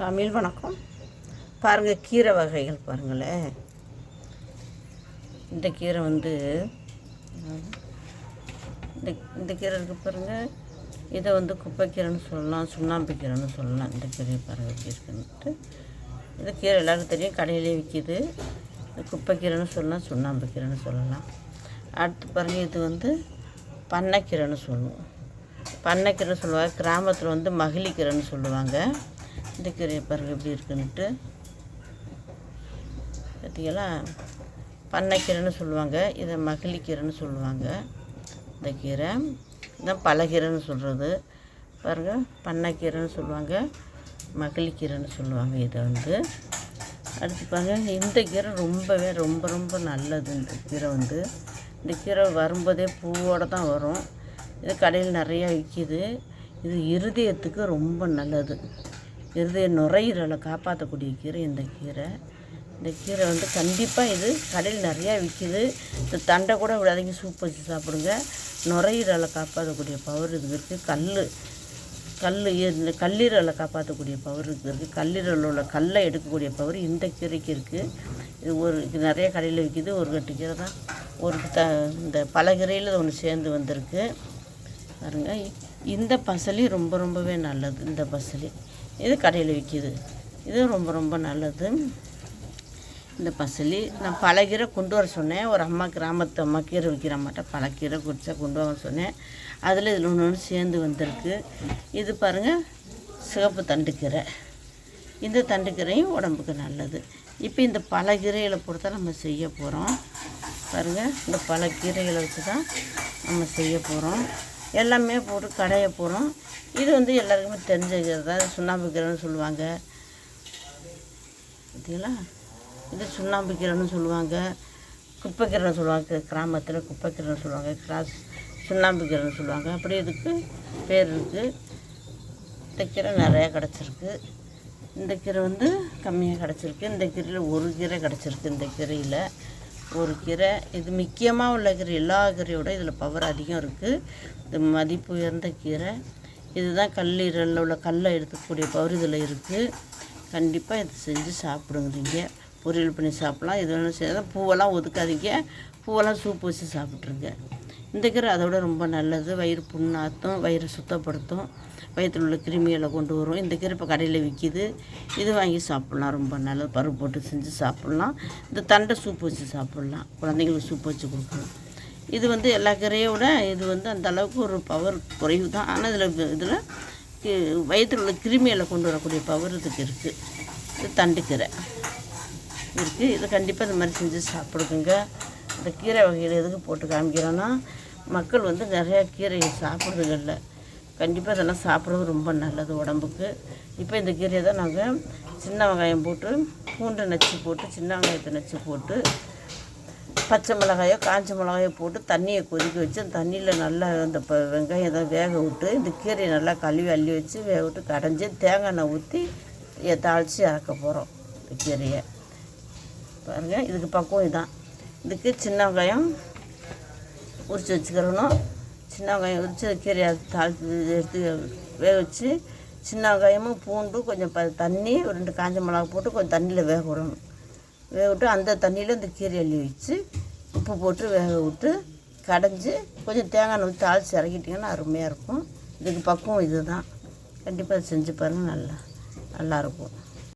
தமிழ் வணக்கம். பாருங்கள் கீரை வகைகள் பாருங்களேன். இந்த கீரை வந்து இந்த இந்த கீரை இருக்கு பாருங்கள் இதை வந்து குப்பைக்கீரைன்னு சொல்லலாம் சுண்ணாம்பு கீரைன்னு சொல்லலாம். இந்த கீரையை பாருங்கள் எப்படி இருக்குன்ட்டு இந்த கீரை எல்லாருக்கும் தெரியும் கடையிலே விற்கிது குப்பைக்கீரைன்னு சொல்லலாம் சுண்ணாம்பு கீரைன்னு சொல்லலாம். அடுத்து பாருங்கள் இது வந்து பண்ணைக்கீரைன்னு சொல்லுவோம். பண்ணைக்கீரை சொல்லுவாங்க கிராமத்தில் வந்து மகிழிக்கீரைன்னு சொல்லுவாங்க. இந்த பாருங்கள் எப்படி இருக்குன்ட்டு பார்த்தீங்களா பண்ணைக்கீரைன்னு சொல்லுவாங்க இதை மகிழிக்கீரைன்னு சொல்லுவாங்க இந்த கீரை. இதான் பலகீரைன்னு சொல்கிறது பாருங்கள் பண்ணைக்கீரைன்னு சொல்லுவாங்க மகிழிக்கீரைன்னு சொல்லுவாங்க இதை வந்து. அடுத்து பாருங்கள் இந்த கீரை ரொம்பவே ரொம்ப ரொம்ப நல்லது இந்த கீரை வந்து. இந்த கீரை வரும்போதே பூவோடு தான் வரும். இது கடையில் நிறையா விற்கிது இது இருதயத்துக்கு ரொம்ப நல்லது. இருதய நுரையீரலை காப்பாற்றக்கூடிய கீரை இந்த கீரை. இந்த கீரை வந்து கண்டிப்பாக இது கடையில் நிறையா விற்கிது இந்த தண்டை கூட விடாதீங்க சூப் வச்சு சாப்பிடுங்க. நுரையீரலை காப்பாற்றக்கூடிய பவர் இது இருக்குது கல் கல் இந்த கல்லீரலை காப்பாற்றக்கூடிய பவர் இருக்குது கல்லீரலில் உள்ள கல்லை எடுக்கக்கூடிய பவர் இந்த கீரைக்கு இருக்குது இது ஒரு இது நிறைய கடையில் விற்கிது ஒரு கட்டு கீரை தான். ஒரு த இந்த பல கீரையில் ஒன்று சேர்ந்து வந்திருக்கு. பாருங்கள் இந்த பசலி ரொம்ப ரொம்பவே நல்லது. இந்த பசலி. இது கடையில் விற்கிது. இது ரொம்ப ரொம்ப நல்லது. இந்த பசலி. நான் பழகீரை கொண்டு வர சொன்னேன். ஒரு அம்மா கிராமத்து அம்மா கீரை விற்கிற மாட்டேன் பழக்கீரை குடிச்சா கொண்டு வர சொன்னேன். அதில் இதில் ஒன்று ஒன்று சேர்ந்து வந்திருக்கு. இது பாருங்கள் சிகப்பு தண்டுக்கீரை இந்த தண்டுக்கீரையும் உடம்புக்கு நல்லது. இப்போ இந்த பல கீரைகளை நம்ம செய்ய போகிறோம். பாருங்கள் இந்த பல கீரைகளை வச்சு தான் நம்ம செய்ய போகிறோம். எல்லாமே போட்டு கடைய போகிறோம் இது வந்து எல்லாருக்குமே தெரிஞ்சுக்கிறதா? தான் சுண்ணாம்பு கீரைன்னு சொல்லுவாங்க. பார்த்தீங்களா இது சுண்ணாம்பு கீரைன்னு சொல்லுவாங்க. குப்பைக்கீரைன்னு சொல்லுவாங்க. கிராமத்தில் குப்பைக்கீரைன்னு சொல்லுவாங்க. கிராஸ் சுண்ணாம்பு கீரைன்னு சொல்லுவாங்க. அப்படி இதுக்கு பேர் இருக்குது இந்த கீரை நிறையா கிடச்சிருக்கு. இந்த கீரை வந்து கம்மியாக கிடச்சிருக்கு. இந்த கீரையில் ஒரு கீரை கிடச்சிருக்கு இந்த கீரையில். ஒரு கீரை. இது முக்கியமாக உள்ள கீரை எல்லா கீரையோட இதில் பவர் அதிகம் இருக்குது இது மதிப்பு உயர்ந்த கீரை. இதுதான் கல்லீரலில் உள்ள கல்லை எடுக்கக்கூடிய பவர் இதில் இருக்குது கண்டிப்பாக இதை செஞ்சு சாப்பிடுங்க. பொரியல் பண்ணி சாப்பிட்லாம். இது வேணும் செய்ய பூவெல்லாம் ஒதுக்காதீங்க. பூவெல்லாம் சூப் வச்சு சாப்பிட்ருங்க இந்த கீரை அதோட ரொம்ப நல்லது. வயிறு புண்ணாத்தும் வயிறு சுத்தப்படுத்தும். வயிற்றில் உள்ள கிருமிகளை கொண்டு வரும். இந்த கீரை இப்போ கடையில் விற்கிது இது வாங்கி சாப்பிட்லாம். ரொம்ப நல்லது. பருப்பு போட்டு செஞ்சு சாப்பிட்லாம். இந்த தண்டை சூப் வச்சு சாப்பிட்லாம். குழந்தைங்களுக்கு சூப் வச்சு கொடுக்கலாம். இது வந்து எல்லா கீரையோட இது வந்து அந்த அளவுக்கு ஒரு பவர் குறைவு தான். ஆனால் இதில் இதில் வயிற்றில் உள்ள கிருமிகளை கொண்டு வரக்கூடிய பவர் இதுக்கு இருக்குது இது தண்டுக்கீரை இருக்குது இதை கண்டிப்பாக இந்த மாதிரி செஞ்சு சாப்பிடுங்க. இந்த கீரை வகையில் எதுக்கு போட்டு காமிக்கிறோன்னா மக்கள் வந்து நிறையா கீரையை சாப்பிட்றதில்ல. கண்டிப்பாக இதெல்லாம் சாப்பிட்றது ரொம்ப நல்லது உடம்புக்கு. இப்போ இந்த கீரையை தான் நாங்கள் சின்ன வெங்காயம் போட்டு பூண்டு நச்சு போட்டு சின்ன வெங்காயத்தை நச்சு போட்டு பச்சை மிளகாயோ காஞ்ச மிளகாயோ போட்டு தண்ணியை கொதிக்க வச்சு அந்த தண்ணியில் நல்லா இந்த வெங்காயம் தான் வேக விட்டு இந்த கீரையை நல்லா கழுவி அள்ளி வச்சு வேக விட்டு கடைஞ்சி தேங்காய் எண்ணெய் ஊற்றி தாளித்து இறக்க போகிறோம் இந்த கீரையை. பாருங்கள் இதுக்கு பக்குவம் இதுதான் இதுக்கு சின்ன வெங்காயம் உரித்து வச்சுக்கிறணும். சின்ன வெங்காயம் உரித்து கீரையை தாளித்து எடுத்து வேக வச்சு சின்ன வெங்காயமும் பூண்டு கொஞ்சம் ப தண்ணி ஒரு ரெண்டு காஞ்ச மிளகா போட்டு கொஞ்சம் தண்ணியில் வேக விடணும். வேக விட்டு அந்த தண்ணியில் இந்த கீரை அள்ளி வச்சு உப்பு போட்டு வேக விட்டு கடைஞ்சி கொஞ்சம் தேங்காய் எண்ணெய் ஊற்றி தாளித்து இறக்கிட்டிங்கன்னா அருமையாக இருக்கும். இதுக்கு பக்குவம் இது தான் கண்டிப்பாக செஞ்சு பாருங்கள் நல்லா நல்லாயிருக்கும்